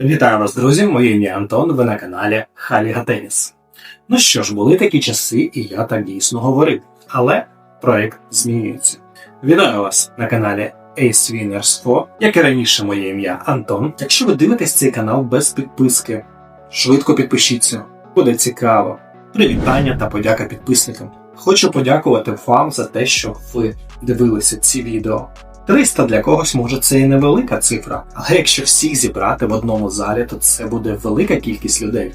Вітаю вас, друзі! Моє ім'я Антон. Ви на каналі Халіга Теніс. Ну що ж, були такі часи, і я так дійсно говорив. Але проект змінюється. Вітаю вас на каналі Ace Winners 4, як і раніше моє ім'я Антон. Якщо ви дивитесь цей канал без підписки, швидко підпишіться, буде цікаво. Привітання та подяка підписникам. Хочу подякувати вам за те, що ви дивилися ці відео. 300 для когось може це і невелика цифра, але якщо всіх зібрати в одному залі, то це буде велика кількість людей.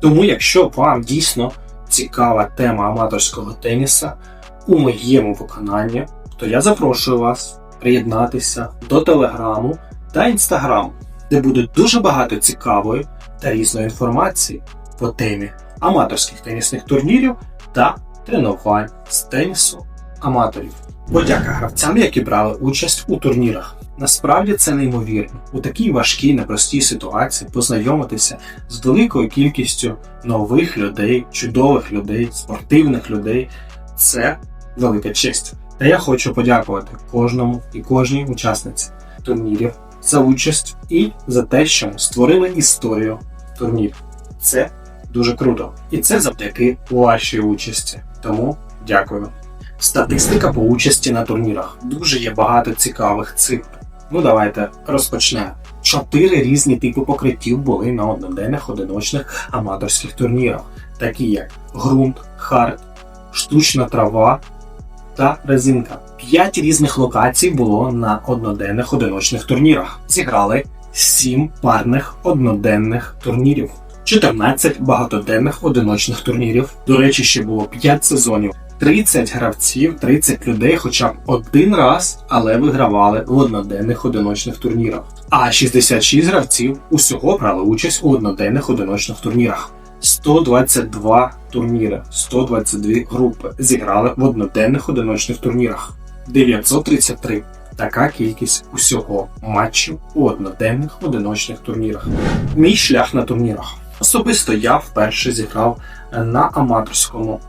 Тому, якщо вам дійсно цікава тема аматорського теніса у моєму виконанні, то я запрошую вас приєднатися до телеграму та інстаграму, де буде дуже багато цікавої та різної інформації по темі аматорських тенісних турнірів та тренувань з тенісу аматорів. Подяка гравцям, які брали участь у турнірах. Насправді це неймовірно. У такій важкій, непростій ситуації познайомитися з великою кількістю нових людей, чудових людей, спортивних людей це велика честь. Та я хочу подякувати кожному і кожній учасниці турнірів за участь і за те, що ми створили історію турнірів. Це дуже круто. І це завдяки вашій участі. Тому дякую. Статистика по участі на турнірах. Дуже є багато цікавих цифр. Ну давайте розпочнемо. Чотири різні типи покриттів були на одноденних одиночних аматорських турнірах, такі як ґрунт, хард, штучна трава та резинка. П'ять різних локацій було на одноденних одиночних турнірах. Зіграли сім парних одноденних турнірів. 14 багатоденних одиночних турнірів. До речі, ще було 5 сезонів 30 гравців, 30 людей хоча б один раз, але вигравали в одноденних одиночних турнірах. А 66 гравців усього брали участь у одноденних одиночних турнірах. 122 турніри, 122 групи зіграли в одноденних одиночних турнірах. 933 така кількість усього матчів у одноденних одиночних турнірах. Мій шлях на турнірах. Особисто я вперше зіграв на аматорському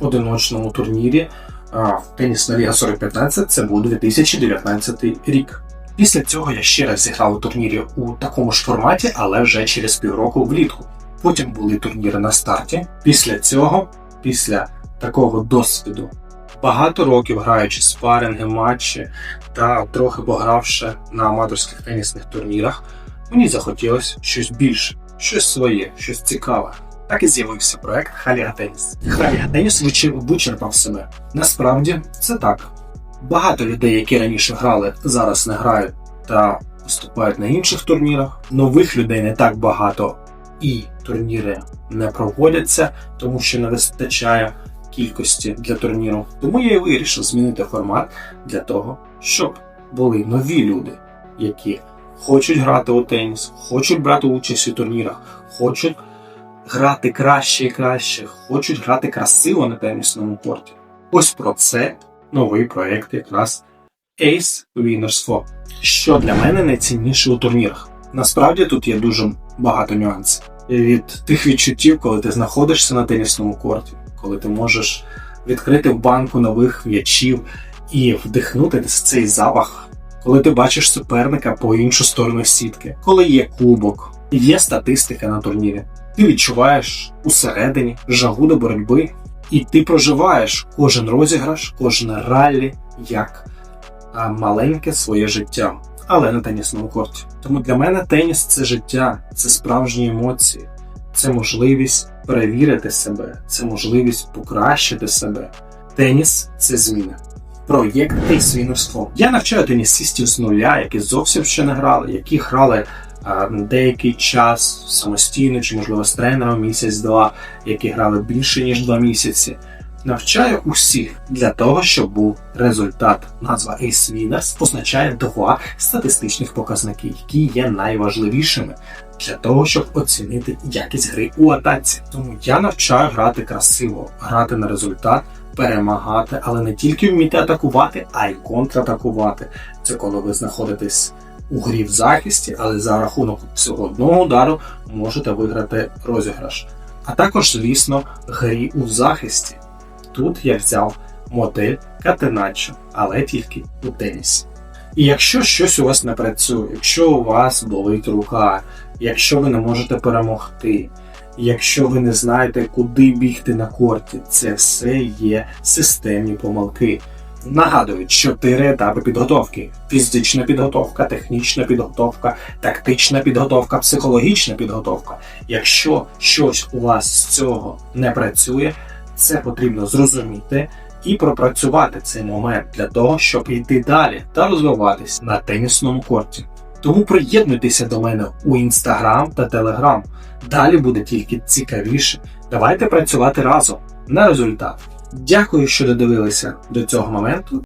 одиночному турнірі в Тенісна Ліга 4015 це був 2019 рік. Після цього я ще раз зіграв у турнірі у такому ж форматі, але вже через півроку влітку. Потім були турніри на старті. Після цього, після такого досвіду, багато років граючи спаринги, матчі та трохи погравши на аматорських тенісних турнірах, мені захотілося щось більше, щось своє, щось цікаве. Так і з'явився проект Халіга Теніс. Халіга Теніс вичерпав себе. Насправді це так. Багато людей, які раніше грали, зараз не грають та виступають на інших турнірах. Нових людей не так багато і турніри не проводяться, тому що не вистачає кількості для турніру. Тому я і вирішив змінити формат для того, щоб були нові люди, які хочуть грати у теніс, хочуть брати участь у турнірах, хочуть грати краще і краще, хочуть грати красиво на тенісному корті. Ось про це новий проєкт якраз Ace Winners 4. Що для мене найцінніше у турнірах. Насправді тут є дуже багато нюансів. Від тих відчуттів, коли ти знаходишся на тенісному корті, коли ти можеш відкрити в банку нових м'ячів і вдихнути цей запах, коли ти бачиш суперника по іншу сторону сітки, коли є кубок, є статистика на турнірі. Ти відчуваєш усередині жагу до боротьби, і ти проживаєш кожен розіграш, кожен раллі як маленьке своє життя, але на тенісному корті. Тому для мене теніс це життя, це справжні емоції, це можливість перевірити себе, це можливість покращити себе. Теніс це зміни. Проєкт Тейсвінерство. Я навчаю тенісистів з нуля, які зовсім ще не грали, які грали деякий час самостійно чи, можливо, з тренером місяць-два, які грали більше ніж два місяці. Навчаю усіх для того, щоб був результат. Назва Ace Winners позначає два статистичних показники, які є найважливішими для того, щоб оцінити якість гри у атаці. Тому я навчаю грати красиво, грати на результат, перемагати, але не тільки вміти атакувати, а й контратакувати. Це коли ви знаходитесь у грі в захисті, але за рахунок цього одного удару можете виграти розіграш. А також, звісно, грі у захисті. Тут я взяв модель Катеначо, але тільки у тенісі. І якщо щось у вас не працює, якщо у вас болить рука, якщо ви не можете перемогти, якщо ви не знаєте, куди бігти на корті, це все є системні помилки. Нагадую, чотири етапи підготовки: фізична підготовка, технічна підготовка, тактична підготовка, психологічна підготовка. Якщо щось у вас з цього не працює, це потрібно зрозуміти і пропрацювати цей момент для того, щоб йти далі та розвиватись на тенісному корті. Тому приєднуйтеся до мене у інстаграм та телеграм. Далі буде тільки цікавіше. Давайте працювати разом на результат. Дякую, що додивилися до цього моменту.